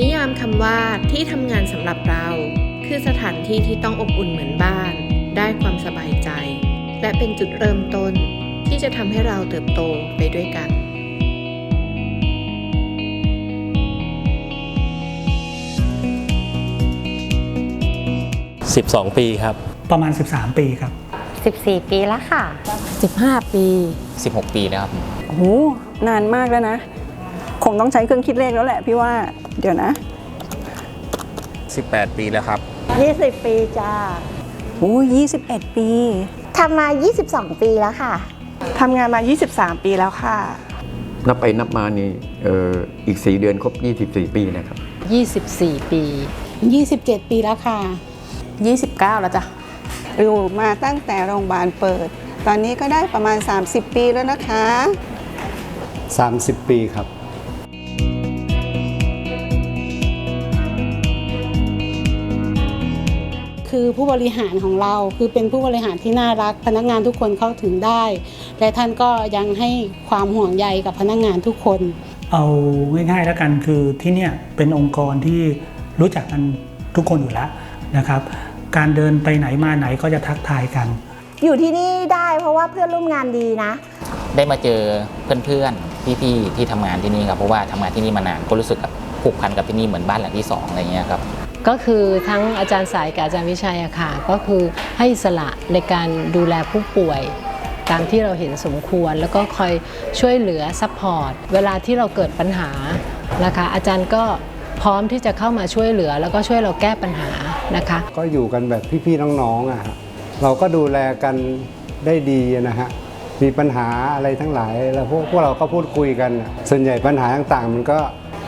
นิยามคำว่าที่ทำงานสำหรับเรา คือสถานที่ที่ต้องอบอุ่นเหมือนบ้าน ได้ความสบายใจ และเป็นจุดเริ่มต้นที่จะทำให้เราเติบโตไปด้วยกัน12 ปีครับ ประมาณ 13 ปีครับ 14 ปีแล้วค่ะ 15 ปี 16 ปีแล้วครับ โอ้โห นานมากแล้วนะ คงต้องใช้เครื่องคิดเลขแล้วแหละพี่ว่า เดี๋ยวนะ 18 ปีแล้วครับ 20 ปีจ้าโอ้ยี่สิบเอ็ดปี ทำมา 22 ปีแล้วค่ะ ทำงานมา 23 ปีแล้วค่ะ นับไปนับมานี่เอออีก 4 เดือนครบ 24 ปีนะครับ 24 ปี 27 ปีแล้วค่ะ 29 แล้วจ้ะ อยู่มาตั้งแต่โรงพยาบาลเปิด ตอนนี้ก็ได้ประมาณ 30 ปีแล้วนะคะ 30 ปีครับ คือผู้บริหารของเราคือเป็นผู้บริหารที่น่ารัก พนักงานทุกคนเข้าถึงได้ และท่านก็ยังให้ความห่วงใยกับพนักงานทุกคน เอาง่ายๆแล้วกันคือที่เนี่ยเป็นองค์กรที่รู้จักกันทุกคนอยู่แล้วนะครับ การเดินไปไหนมาไหนก็จะทักทายกัน อยู่ที่นี่ได้เพราะว่าเพื่อนร่วมงานดีนะ ได้มาเจอเพื่อนๆพี่ๆที่ทำงานที่นี่ครับเพราะว่าทำงานที่นี่มานานก็รู้สึกแบบผูกพันกับที่นี่เหมือนบ้านหลังที่สองอะไรเงี้ยครับ ก็คือทั้งอาจารย์สายกับอาจารย์วิชัยอะค่ะก็คือให้อิสละในการดูแลผู้ป่วยตามที่เราเห็นสมควร แล้วก็คอยช่วยเหลือซัพพอร์ตเวลาที่เราเกิดปัญหานะคะอาจารย์ก็พร้อมที่จะเข้ามาช่วยเหลือ แล้วก็ช่วยเราแก้ปัญหานะคะ ก็อยู่กันแบบพี่ๆน้องๆอะฮะเราก็ดูแลกันได้ดีนะฮะมีปัญหาอะไรทั้งหลายแล้วพวกพวกเราก็พูดคุยกันอะส่วนใหญ่ปัญหาต่างๆ มันก็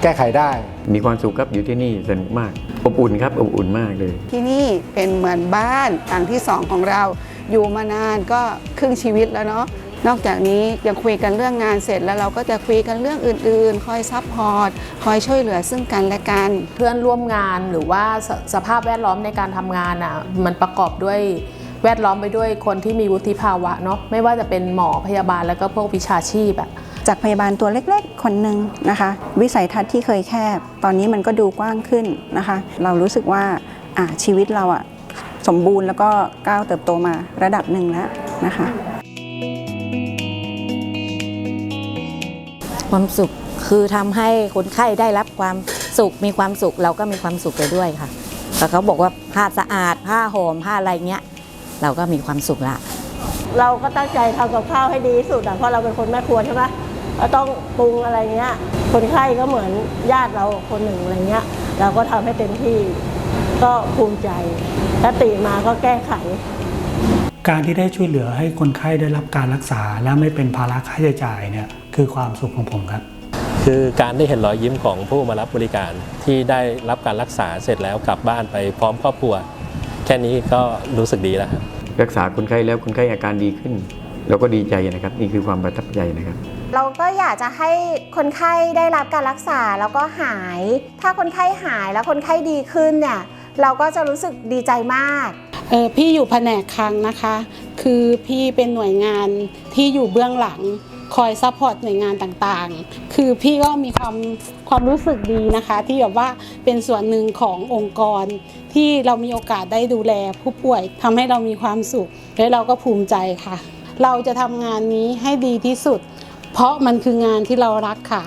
แก้ไขได้ มีความสุขครับอยู่ที่นี่สนุกมาก อบอุ่นครับอบอุ่นมากเลย ที่นี่เป็นเหมือนบ้านหลังที่สองของเรา อยู่มานานก็ครึ่งชีวิตแล้วเนาะนอกจากนี้ยังคุยกันเรื่องงานเสร็จแล้วเราก็จะคุยกันเรื่องอื่นๆ คอยซัพพอร์ตคอยช่วยเหลือซึ่งกันและกัน เพื่อนร่วมงานหรือว่าสสภาพแวดล้อมในการทำงานอะมันประกอบด้วย แวดล้อมไปด้วยคนที่มีวุฒิภาวะเนาะไม่ว่าจะเป็นหมอพยาบาลแล้วก็พวกวิชาชีพอะจากพยาบาลตัวเล็กๆ คนหนึ่งนะคะ วิสัยทัศน์ที่เคยแคบ ตอนนี้มันก็ดูกว้างขึ้นนะคะ เรารู้สึกว่าอะชีวิตเราอะสมบูรณ์แล้วก็ก้าวเติบโตมาระดับหนึ่งแล้วนะคะความสุขคือทำให้คนไข้ได้รับความสุขมีความสุขเราก็มีความสุขไปด้วยค่ะแต่เขาบอกว่าผ้าสะอาดผ้าหอมผ้าอะไรเงี้ย เราก็มีความสุขละเราก็ตั้งใจทำกับข้าวให้ดีที่สุดอะเพราะเราเป็นคนแม่ครัวใช่ไหมก็ต้องปรุงอะไรเงี้ย คนไข้ก็เหมือนญาติเราคนหนึ่งอะไรเงี้ย เราก็ทำให้เต็มที่ก็ภูมิใจถ้าติมาก็แก้ไข การที่ได้ช่วยเหลือให้คนไข้ได้รับการรักษา และไม่เป็นภาระค่าใช้จ่ายเนี่ยคือความสุขของผมครับ คือการได้เห็นรอยยิ้มของผู้มารับบริการที่ได้รับการรักษาเสร็จแล้วกลับบ้านไปพร้อมครอบครัว แค่นี้ก็รู้สึกดีแล้วครับ รักษาคนไข้แล้วคนไข้อาการดีขึ้น เราก็ดีใจนะครับ นี่คือความประทับใจนะครับเราก็อยากจะให้คนไข้ได้รับการรักษาแล้วก็หาย ถ้าคนไข้หายแล้วคนไข้ดีขึ้นเนี่ย เราก็จะรู้สึกดีใจมาก เออพี่อยู่แผนกคลังนะคะ คือพี่เป็นหน่วยงานที่อยู่เบื้องหลังคอยซัพพอร์ตหน่วยงานต่างๆ คือพี่ก็มีความความรู้สึกดีนะคะ ที่แบบว่าเป็นส่วนหนึ่งขององค์กร ที่เรามีโอกาสได้ดูแลผู้ป่วยทำให้เรามีความสุข และเราก็ภูมิใจค่ะ เราจะทำงานนี้ให้ดีที่สุด เพราะมันคืองานที่เรารักค่ะ